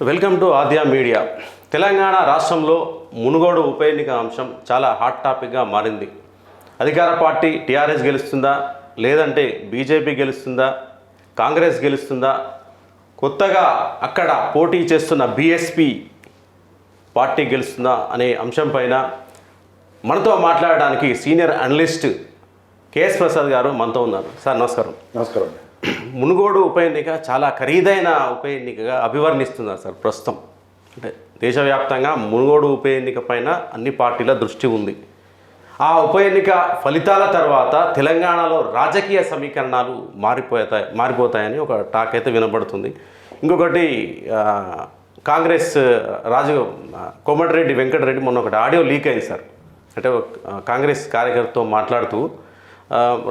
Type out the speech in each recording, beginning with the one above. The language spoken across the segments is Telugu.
Welcome to Adya media. Telangana రాష్ట్రంలో మునుగోడు ఉప ఎన్నిక అంశం చాలా హాట్ టాపిక్గా మారింది. అధికార పార్టీ టీఆర్ఎస్ గెలుస్తుందా? లేదంటే బీజేపీ గెలుస్తుందా? కాంగ్రెస్ గెలుస్తుందా? కొత్తగా అక్కడ పోటీ చేస్తున్న బీఎస్పీ పార్టీ గెలుస్తుందా అనే అంశం పైన మనతో మాట్లాడడానికి సీనియర్ అనలిస్ట్ కేఎస్ ప్రసాద్ గారు మనతో ఉన్నారు. సార్ నమస్కారం. నమస్కారం. మునుగోడు ఉప ఎన్నిక చాలా ఖరీదైన ఉప ఎన్నికగా అభివర్ణిస్తున్నారు సార్ ప్రస్తుతం. అంటే దేశవ్యాప్తంగా మునుగోడు ఉప ఎన్నిక పైన అన్ని పార్టీల దృష్టి ఉంది. ఆ ఉప ఎన్నిక ఫలితాల తర్వాత తెలంగాణలో రాజకీయ సమీకరణాలు మారిపోతాయి మారిపోతాయని ఒక టాక్ అయితే వినబడుతుంది. ఇంకొకటి కాంగ్రెస్ రాజు కోమటిరెడ్డి వెంకటరెడ్డి మొన్న ఒకటి ఆడియో లీక్ అయింది సార్. అంటే కాంగ్రెస్ కార్యకర్తతో మాట్లాడుతూ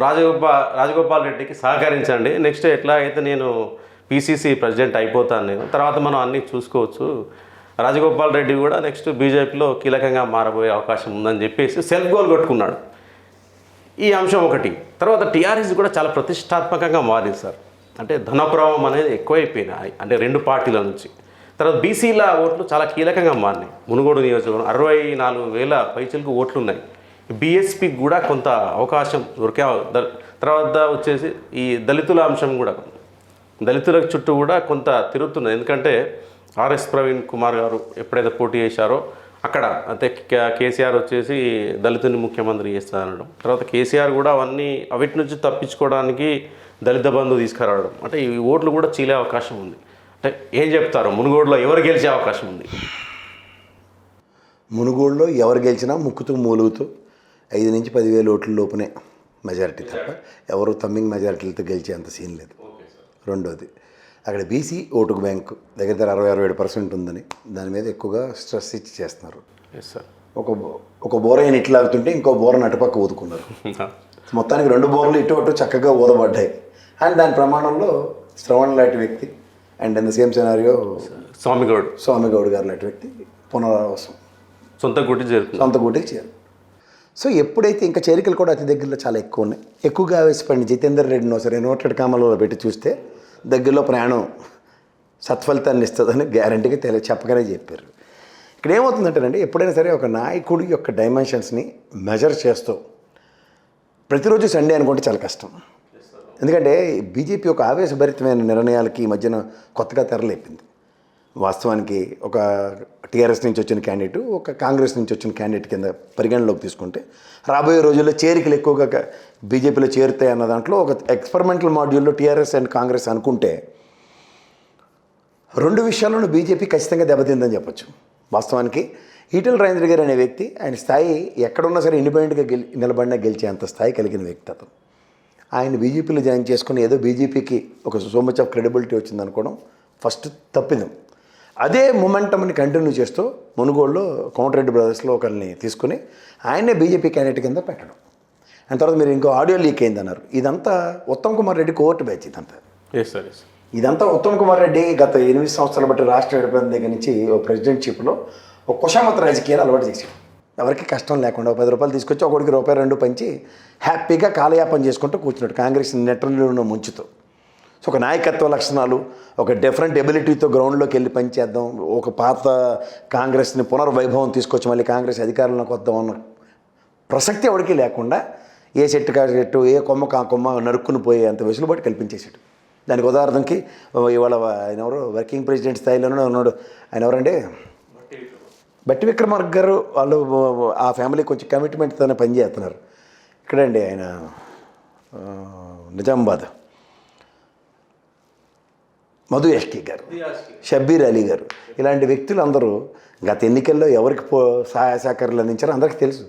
రాజగోపాల్ రాజగోపాల్ రెడ్డికి సహకరించండి. నెక్స్ట్ ఎట్లా అయితే నేను పీసీసీ ప్రెసిడెంట్ అయిపోతాను నేను తర్వాత మనం అన్నీ చూసుకోవచ్చు. రాజగోపాల్ రెడ్డి కూడా నెక్స్ట్ బీజేపీలో కీలకంగా మారబోయే అవకాశం ఉందని చెప్పేసి సెల్ఫ్ గోల్ కొట్టుకున్నాడు. ఈ అంశం ఒకటి. తర్వాత టీఆర్ఎస్ కూడా చాలా ప్రతిష్టాత్మకంగా మారింది సార్. అంటే ధనప్రవాహం అనేది ఎక్కువైపోయినాయి అంటే రెండు పార్టీల నుంచి. తర్వాత బీసీల ఓట్లు చాలా కీలకంగా మారినాయి. మునుగోడు నియోజకవర్గం అరవై నాలుగు వేల పైచలకు ఓట్లు ఉన్నాయి బీఎస్పీకి కూడా కొంత అవకాశం దొరికే తర్వాత వచ్చేసి ఈ దళితుల అంశం కూడా. దళితుల చుట్టూ కూడా కొంత తిరుగుతున్నది. ఎందుకంటే ఆర్ఎస్ ప్రవీణ్ కుమార్ గారు ఎప్పుడైతే పోటీ చేశారో అక్కడ అంటే కేసీఆర్ వచ్చేసి దళితుని ముఖ్యమంత్రి చేస్తారనడం తర్వాత కేసీఆర్ కూడా అవన్నీ అవిటి నుంచి తప్పించుకోవడానికి దళిత బంధు తీసుకురావడం. అంటే ఈ ఓట్లు కూడా చీలే అవకాశం ఉంది. అంటే ఏం చెప్తారు? మునుగోడులో ఎవరు గెలిచే అవకాశం ఉంది? మునుగోడులో ఎవరు గెలిచినా ముక్కుతూ మూలుగుతూ ఐదు నుంచి పదివేల ఓట్ల లోపునే మెజారిటీ తప్ప ఎవరు తమ్మింగ్ మెజారిటీలతో గెలిచే అంత సీన్ లేదు. రెండోది అక్కడ బీసీ ఓటుకు బ్యాంకు దగ్గర దగ్గర అరవై అరవై ఏడు పర్సెంట్ ఉందని దాని మీద ఎక్కువగా స్ట్రెస్ ఇచ్చి చేస్తున్నారు. ఒక ఒక బోర ఆయన ఇట్లా లాగుతుంటే ఇంకో బోరను అటుపక్క ఊదుకున్నారు. మొత్తానికి రెండు బోర్లు ఇటు అటు చక్కగా ఊదబడ్డాయి. అండ్ దాని ప్రమాణంలో శ్రవణ్ లాంటి వ్యక్తి and in the same scenario Swamigoud Swamy Goud గారు లాంటి వ్యక్తి పునరావాసం. సొంత గుట్టి జరుగుతుంది సొంత గూటికి చేరు. సో ఎప్పుడైతే ఇంకా చేరికలు కూడా అతి దగ్గరలో చాలా ఎక్కువ ఉన్నాయి. ఎక్కువగా ఆవేశపడిన జితేందర్ రెడ్డిని ఒకసారి ఇన్వర్టెడ్ కామలలో పెట్టి చూస్తే దగ్గరలో ప్రయాణం సత్ఫలితాన్ని ఇస్తుందని గ్యారంటీగా తెలి చెప్పగానే చెప్పారు. ఇక్కడ ఏమవుతుందంటేనండి ఎప్పుడైనా సరే ఒక నాయకుడి యొక్క డైమెన్షన్స్ని మెజర్ చేస్తూ ప్రతిరోజు సండే అనుకుంటే చాలా కష్టం. ఎందుకంటే బీజేపీ ఒక ఆవేశభరితమైన నిర్ణయాలకి ఈ మధ్యన కొత్తగా తెరలేపింది. వాస్తవానికి ఒక టీఆర్ఎస్ నుంచి వచ్చిన క్యాండిడేట్ ఒక కాంగ్రెస్ నుంచి వచ్చిన క్యాండిడేట్ కింద పరిగణలోకి తీసుకుంటే రాబోయే రోజుల్లో చేరికలు ఎక్కువగా బీజేపీలో చేరుతాయి అన్న దాంట్లో ఒక ఎక్స్పెరిమెంటల్ మాడ్యూల్లో టీఆర్ఎస్ అండ్ కాంగ్రెస్ అనుకుంటే రెండు విషయాల్లోనూ బీజేపీ ఖచ్చితంగా దెబ్బతిందని చెప్పొచ్చు. వాస్తవానికి ఈటెల రాజేంద్ర గారు అనే వ్యక్తి ఆయన స్థాయి ఎక్కడున్నా సరే ఇండిపెండెంట్గా గెలి నిలబడినా గెలిచే అంత స్థాయి కలిగిన వ్యక్తి అతను ఆయన బీజేపీలో జాయిన్ చేసుకుని ఏదో బీజేపీకి ఒక సో మచ్ ఆఫ్ క్రెడిబిలిటీ వచ్చింది అనుకోవడం ఫస్ట్ తప్పిదం. అదే మొమెంటమ్ని కంటిన్యూ చేస్తూ మునుగోడులో కోమటిరెడ్డి బ్రదర్స్లో ఒకరిని తీసుకుని ఆయన్నే బీజేపీ క్యాండిడేట్ కింద పెట్టడం. అండ్ తర్వాత మీరు ఇంకో ఆడియో లీక్ అయింది అన్నారు ఇదంతా ఉత్తమ్ కుమార్ రెడ్డి కోర్టు బ్యాచ్ ఇదంతా. ఎస్ సార్ ఎస్ ఇదంతా ఉత్తమ్ కుమార్ రెడ్డి గత ఎనిమిది సంవత్సరాలు బట్టి రాష్ట్ర విడిపోయిన దగ్గర నుంచి ఓ ప్రెసిడెంట్షిప్లో ఒక కుషామత రాజకీయాలు అలవాటు చేశాడు. ఎవరికి కష్టం లేకుండా పది రూపాయలు తీసుకొచ్చి ఒకడికి రూపాయి రెండు పంచి హ్యాపీగా కాలయాపన చేసుకుంటూ కూర్చున్నాడు. కాంగ్రెస్ నెట్రల్లో ముంచుతూ. సో ఒక నాయకత్వ లక్షణాలు ఒక డిఫరెంట్ ఎబిలిటీతో గ్రౌండ్లోకి వెళ్ళి పనిచేద్దాం ఒక పాత కాంగ్రెస్ని పునర్వైభవం తీసుకొచ్చి మళ్ళీ కాంగ్రెస్ అధికారంలోకి వద్దాం అన్న ప్రసక్తి ఎవరికి లేకుండా ఏ చెట్టు కా చెట్టు ఏ కొమ్మ కా కొమ్మ నరుక్కుని పోయే అంత వెసులుబాటు కల్పించేసాడు దానికి ఉదాహరణకి ఇవాళ ఆయన ఎవరు? వర్కింగ్ ప్రెసిడెంట్ స్థాయిలోనే ఉన్నాడు. ఆయన ఎవరండి? బట్టి విక్రమార్క గారు వాళ్ళు ఆ ఫ్యామిలీ కొంచెం కమిట్మెంట్తోనే పనిచేస్తున్నారు. ఇక్కడండి ఆయన నిజామాబాద్. మధు ఎస్కే గారు షబ్బీర్ అలీ గారు. ఇలాంటి వ్యక్తులు అందరూ గత ఎన్నికల్లో ఎవరికి పో సహాయ సహకారాలు అందించారో అందరికీ తెలుసు.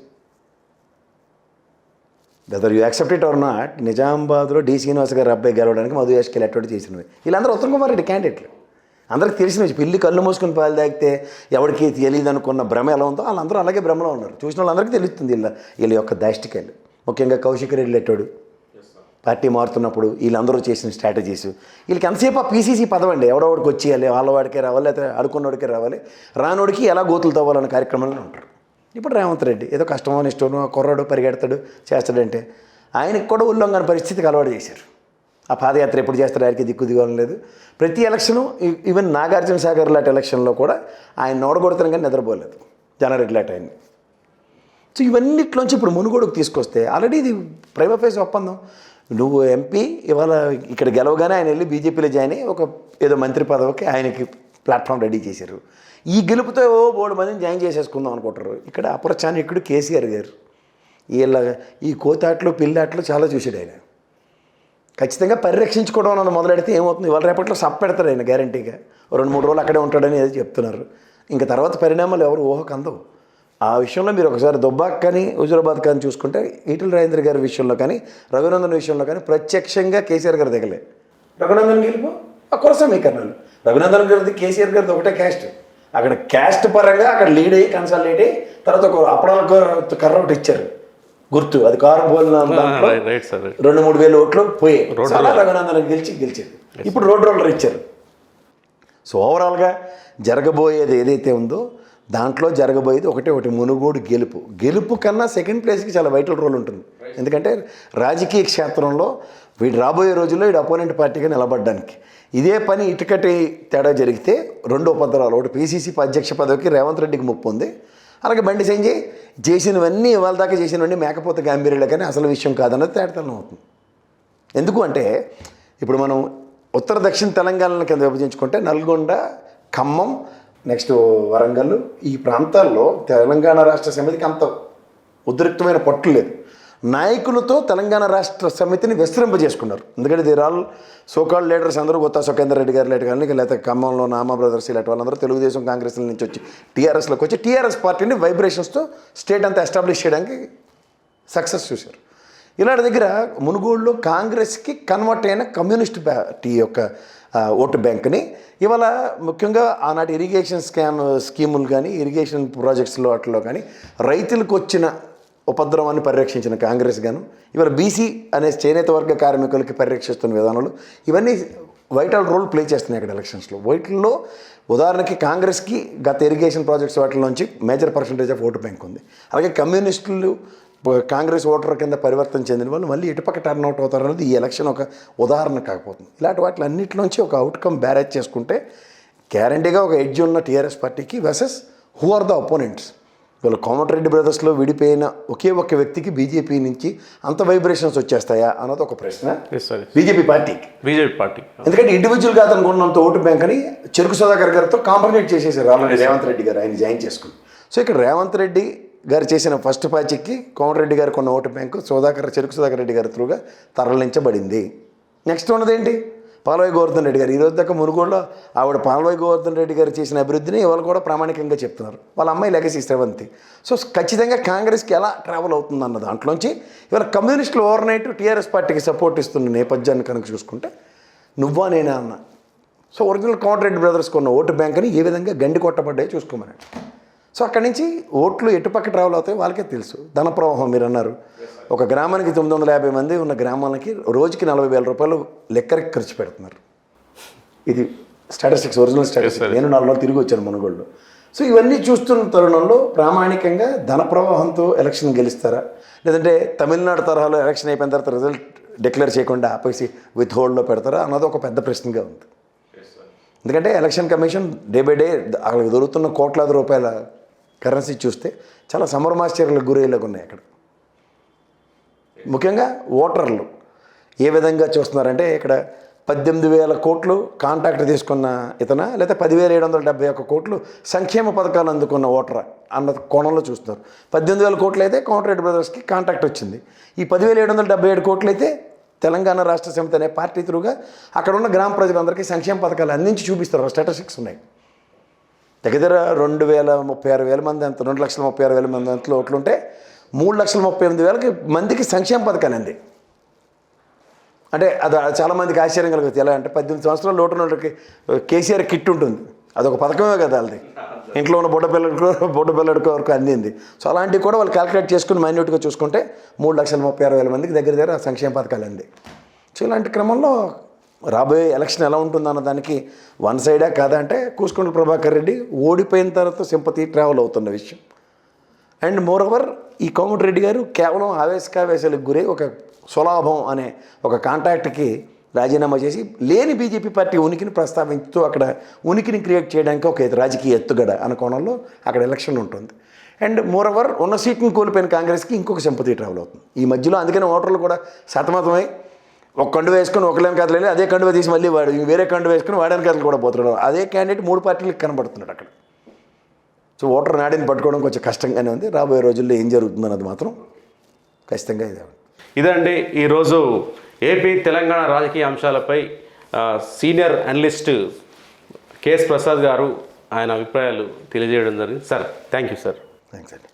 Whether you accept it or not నిజామాబాద్లో డి శ్రీనివాస్ గారు అబ్బాయి గెలవడానికి మధు యాష్కి ఎటువంటి చేసినవి. వీళ్ళందరూ ఉత్తమ్ కుమార్ రెడ్డి క్యాండిడేట్లు. అందరికి తెలిసినవి పిల్లి కళ్ళు మూసుకుని పాలు తాగితే ఎవరికి తెలియదు అనుకున్న భ్రమ ఎలా ఉందో వాళ్ళందరూ అలాగే భ్రమలో ఉన్నారు. చూసిన వాళ్ళందరికీ తెలుస్తుంది వీళ్ళ వీళ్ళ యొక్క దాష్టికాలు ముఖ్యంగా కౌశిక్ రెడ్డి ఎట్టాడు పార్టీ మారుతున్నప్పుడు వీళ్ళందరూ చేసిన స్ట్రాటజీస్ వీళ్ళకి ఎంతసేపు ఆ పీసీసీ పదవండి ఎవడోడికి వచ్చేయాలి? వాళ్ళ వాడికే రావాలి లేకపోతే అడుకున్నోడికే రావాలి? రానోడికి ఎలా గోతులు తవ్వాలన్న కార్యక్రమంలో ఉంటారు. ఇప్పుడు రేవంత్ రెడ్డి ఏదో కష్టమో ఇష్టమో కుర్రాడు పరిగెడతాడు చేస్తాడంటే ఆయనకి కూడా ఉల్లంఘన పరిస్థితికి అలవాటు చేశారు. ఆ పాదయాత్ర ఎప్పుడు చేస్తారు? ఆయనకి దిక్కు దిగడం లేదు. ప్రతి ఎలక్షను ఈవెన్ నాగార్జున సాగర్ లాంటి ఎలక్షన్లో కూడా ఆయన నోడగొడతాను కానీ నిద్రపోలేదు జనారెడ్డి లాంటి ఆయన్ని. సో ఇవన్నిట్లోంచి ఇప్పుడు మునుగోడుకు తీసుకొస్తే ఆల్రెడీ ఇది ప్రైవేట్ ఫేస్ ఒప్పందం. నువ్వు ఎంపీ ఇవాళ ఇక్కడ గెలవగానే ఆయన వెళ్ళి బీజేపీలో జాయిన్ అయ్యి ఒక ఏదో మంత్రి పదవికి ఆయనకి ప్లాట్ఫామ్ రెడీ చేశారు. ఈ గెలుపుతో ఓ బోర్డు మందిని జాయిన్ చేసేసుకుందాం అనుకుంటారు. ఇక్కడ అపరచానికుడు కేసీఆర్ గారు. వీళ్ళ ఈ కోతాట్లు పిల్లాట్లు చాలా చూసాడు ఆయన. ఖచ్చితంగా పరిరక్షించుకోవడం అన్నది మొదలెడితే ఏమవుతుంది? ఇవాళ రేపట్లో సప్ పెడతారు ఆయన గ్యారంటీగా రెండు మూడు రోజులు అక్కడే ఉంటాడని ఏదో చెప్తున్నారు. ఇంకా తర్వాత పరిణామాలు ఎవరు ఊహకు అందవు. ఆ విషయంలో మీరు ఒకసారి దుబ్బాక్ కానీ హుజురాబాద్ కానీ చూసుకుంటే ఈటల రాజేంద్ర గారి విషయంలో కానీ రఘునందన్ విషయంలో కానీ ప్రత్యక్షంగా కేసీఆర్ గారు దిగలే రఘునందన్ గెలుపు ఆ కుల సమీకరణాలు రఘునందన్ గారిది కేసీఆర్ గారిది ఒకటే క్యాస్ట్ అక్కడ క్యాస్ట్ పరంగా అక్కడ లీడ్ అయ్యి కన్సల్టేట్ అయ్యి తర్వాత ఒక అప్పడాలకు కర్ర ఒకటి ఇచ్చారు. గుర్తు అది కారు బోలిన రెండు మూడు వేల ఓట్లు చాలా రఘునందన్ గెలిచి గెలిచేది ఇప్పుడు రోడ్ రోలర్ ఇచ్చారు. సో ఓవరాల్గా జరగబోయేది ఏదైతే ఉందో దాంట్లో జరగబోయేది ఒకటే ఒకటి మునుగోడు గెలుపు. గెలుపు కన్నా సెకండ్ ప్లేస్కి చాలా వైటల్ రోల్ ఉంటుంది. ఎందుకంటే రాజకీయ క్షేత్రంలో వీడు రాబోయే రోజుల్లో వీడు అపోనెంట్ పార్టీగా నిలబడడానికి. ఇదే పని ఇటుకటి తేడా జరిగితే రెండు ఉపద్రవాలు ఒకటి పీసీసీ అధ్యక్ష పదవికి రేవంత్ రెడ్డికి ముప్పు ఉంది. అలాగే బండి సంజయ్ చేసినవన్నీ ఇవాళ దాకా చేసినవన్నీ మేకపోతే గాంభీర్యులే కానీ అసలు విషయం కాదన్నది తేడతనం అవుతుంది. ఎందుకు అంటే ఇప్పుడు మనం ఉత్తర దక్షిణ తెలంగాణ కింద విభజించుకుంటే నల్గొండ ఖమ్మం నెక్స్ట్ వరంగల్ ఈ ప్రాంతాల్లో తెలంగాణ రాష్ట్ర సమితికి అంత ఉద్రిక్తమైన పట్టు లేదు. నాయకులతో తెలంగాణ రాష్ట్ర సమితిని విస్తరింపజేసుకున్నారు ఎందుకంటే దీర్ ఆల్ సోకాల్ లీడర్స్ అందరూ కొత్త సుఖేందర్ రెడ్డి గారు లేట్ కానీ లేకపోతే ఖమ్మంలో నామా బ్రదర్స్ ఇలాంటి వాళ్ళందరూ తెలుగుదేశం కాంగ్రెస్ నుంచి వచ్చి టీఆర్ఎస్లోకి వచ్చి టీఆర్ఎస్ పార్టీని వైబ్రేషన్స్తో స్టేట్ అంతా ఎస్టాబ్లిష్ చేయడానికి సక్సెస్ చూశారు. ఇలాంటి దగ్గర మునుగోడులో కాంగ్రెస్కి కన్వర్ట్ అయిన కమ్యూనిస్ట్ పార్టీ యొక్క ఓటు బ్యాంక్ని ఇవాళ ముఖ్యంగా ఆనాటి ఇరిగేషన్ స్కామ్ స్కీములు కానీ ఇరిగేషన్ ప్రాజెక్ట్స్లో వాటిలో కానీ రైతులకు వచ్చిన ఉపద్రవాన్ని పరిరక్షించిన కాంగ్రెస్ గాను ఇవాళ బీసీ అనే చేనేత వర్గ కార్మికులకి పరిరక్షిస్తున్న విధానాలు ఇవన్నీ వైటల్ రోల్ ప్లే చేస్తున్నాయి అక్కడ ఎలక్షన్స్లో వైట్లో ఉదాహరణకి కాంగ్రెస్కి గత irrigation projects వాటిలోంచి major percentage of vote bank ఉంది. అలాగే కమ్యూనిస్టులు కాంగ్రెస్ ఓటర్ కింద పరివర్తన చెందిన వాళ్ళు మళ్ళీ ఇటుపక్క టర్న్ అవుట్ అవుతారు అనేది ఈ ఎలక్షన్ ఒక ఉదాహరణ కాకపోతుంది. ఇలాంటి వాటి అన్నింటిలోంచి ఒక అవుట్కమ్ బ్యారేజ్ చేసుకుంటే గ్యారంటీగా ఒక ఎడ్జ్ ఉన్న టీఆర్ఎస్ పార్టీకి versus who are the opponents వీళ్ళు కోమటిరెడ్డి బ్రదర్స్లో విడిపోయిన ఒకే ఒక్క వ్యక్తికి బీజేపీ నుంచి అంత వైబ్రేషన్స్ వచ్చేస్తాయా అన్నది ఒక ప్రశ్న. బీజేపీ పార్టీకి. BJP party. ఎందుకంటే ఇండివిజువల్గా అతను ఉన్నంత ఓటు బ్యాంక్ అని చెరుకు సుధాకర్ గారితో కాంప్రమైజ్ చేసేసారు రేవంత్ రెడ్డి గారు ఆయన జాయిన్ చేసుకుని. సో ఇక్కడ రేవంత్ రెడ్డి గారు చేసిన ఫస్ట్ ప్యాచ్కి కోమటిరెడ్డి గారు కొన్న ఓటు బ్యాంకు సుధాకర్ చెరుకు సుధాకర్ రెడ్డి గారి త్రూగా తరలించబడింది. నెక్స్ట్ ఉన్నదేంటి పాల్వాయి గోవర్ధన్ రెడ్డి గారు. ఈ రోజు దాకా మునుగోడులో ఆవిడ పాల్వాయి గోవర్ధన్ రెడ్డి గారు చేసిన అభివృద్ధిని ఇవాళ కూడా ప్రామాణికంగా చెప్తున్నారు. వాళ్ళ అమ్మాయి లెగసీ శ్రవంతి సో ఖచ్చితంగా కాంగ్రెస్కి ఎలా ట్రావెల్ అవుతుంది అన్న దాంట్లోంచి ఇవాళ కమ్యూనిస్టులు ఓవర్ నైట్ టీఆర్ఎస్ పార్టీకి సపోర్ట్ ఇస్తున్న నేపథ్యాన్ని కనుక చూసుకుంటే నువ్వా నేనా అన్న. సో ఒరిజినల్ కోమటిరెడ్డి బ్రదర్స్ కొన్న ఓటు బ్యాంక్ని ఏ విధంగా గండి కొట్టబడ్డాయో చూసుకోమనండి. సో అక్కడి నుంచి ఓట్లు ఎటుపక్క ట్రావెల్ అవుతాయో వాళ్ళకే తెలుసు. ధన ప్రవాహం మీరు అన్నారు. ఒక గ్రామానికి తొమ్మిది వందల యాభై మంది ఉన్న గ్రామాలకి రోజుకి నలభై వేల రూపాయలు లెక్కరికి ఖర్చు పెడుతున్నారు. ఇది స్టాటిస్టిక్స్ ఒరిజినల్ స్టాటిస్టిక్స్ నేను నాలుగు రోజులు తిరిగి వచ్చాను మునుగోళ్ళు. సో ఇవన్నీ చూస్తున్న తరుణంలో ప్రామాణికంగా ధన ప్రవాహంతో ఎలక్షన్ గెలుస్తారా? లేదంటే తమిళనాడు తరహాలో ఎలక్షన్ అయిపోయిన తర్వాత రిజల్ట్ డిక్లేర్ చేయకుండా ఆపేసి విత్ హోల్డ్లో పెడతారా? అన్నది ఒక పెద్ద ప్రశ్నగా ఉంది. ఎందుకంటే election commission day by day అక్కడ దొరుకుతున్న కోట్లాది రూపాయల కరెన్సీ చూస్తే చాలా సమరమాశ్చర్యాలకు గురయ్యేలాగా ఉన్నాయి అక్కడ. ముఖ్యంగా ఓటర్లు ఏ విధంగా చూస్తున్నారంటే ఇక్కడ పద్దెనిమిది వేల కోట్లు కాంట్రాక్ట్ తీసుకున్న ఇతన లేదా పదివేల ఏడు వందల డెబ్బై ఒక్క కోట్లు సంక్షేమ పథకాలు అందుకున్న ఓటర్ అన్న కోణంలో చూస్తున్నారు. పద్దెనిమిది వేల కోట్లు అయితే కోమటిరెడ్డి బ్రదర్స్కి కాంట్రాక్ట్ వచ్చింది. ఈ పదివేల ఏడు వందల డెబ్బై ఏడు కోట్లు అయితే తెలంగాణ రాష్ట్ర సమితి అనే పార్టీ త్రూగా అక్కడ ఉన్న గ్రామ ప్రజలందరికీ సంక్షేమ పథకాలు అందించి చూపిస్తారు స్టాటిస్టిక్స్ ఉన్నాయి. దగ్గర రెండు వేల ముప్పై ఆరు వేల మంది అంత రెండు లక్షల ముప్పై ఆరు వేల మంది అంతలో ఓట్లుంటే మూడు లక్షల ముప్పై ఎనిమిది వేలకి మందికి సంక్షేమ పథకాలండి అంది అంటే అది చాలా మందికి ఆశ్చర్యం కలుగుతుంది. ఎలా అంటే పద్దెనిమిది సంవత్సరాల లోటు వాళ్ళకి కేసీఆర్ కిట్ ఉంటుంది. అదొక పథకమే కదా వాళ్ళది ఇంట్లో ఉన్న బుడ్డ పిల్లలకు బుడ్డ పిల్లడికి వరకు అందింది. సో అలాంటివి కూడా వాళ్ళు క్యాలిక్యులేట్ చేసుకుని మైన్యూట్గా చూసుకుంటే మూడు లక్షల ముప్పై ఆరు వేల మందికి దగ్గర దగ్గర సంక్షేమ పథకాలు అంది సో ఇలాంటి క్రమంలో రాబోయే ఎలక్షన్ ఎలా ఉంటుందన్న దానికి వన్ సైడా కాదంటే అంటే ప్రభాకర్ రెడ్డి ఓడిపోయిన తర్వాత సింపతి ట్రావెల్ అవుతున్న విషయం. అండ్ మోర్ ఓవర్ ఈ కోమటిరెడ్డి గారు కేవలం ఆవేశకావేశాలకు గురై ఒక సులాభం అనే ఒక కాంటాక్ట్కి రాజీనామా చేసి లేని బీజేపీ పార్టీ ఉనికిని ప్రస్తావించుతూ అక్కడ ఉనికిని క్రియేట్ చేయడానికి ఒక రాజకీయ ఎత్తుగడ అన్న కోణంలో అక్కడ ఎలక్షన్ ఉంటుంది. అండ్ మోరవర్ ఉన్న సీట్ని కోల్పోయిన కాంగ్రెస్కి ఇంకొక సింపతి ట్రావెల్ అవుతుంది. ఈ మధ్యలో అందుకని ఓటర్లు కూడా సతమతమై ఒక కండు వేసుకొని ఒకలేం కథలు అదే కండువ తీసి మళ్ళీ వాడు వేరే కండు వేసుకొని వాడని కథలు కూడా పోతున్నాడు. అదే క్యాండిడేట్ మూడు పార్టీలకు కనబడుతున్నాడు అక్కడ. సో ఓటర్ నాడిని పట్టుకోవడం కొంచెం కష్టంగానే ఉంది. రాబోయే రోజుల్లో ఏం జరుగుతుందన్నది మాత్రం ఖచ్చితంగా ఇదే ఇదండి ఈరోజు ఏపీ తెలంగాణ రాజకీయ అంశాలపై సీనియర్ అనలిస్ట్ కేఎస్ ప్రసాద్ గారు ఆయన అభిప్రాయాలు తెలియజేయడం జరిగింది. Sir thank you sir. Thanks అండి.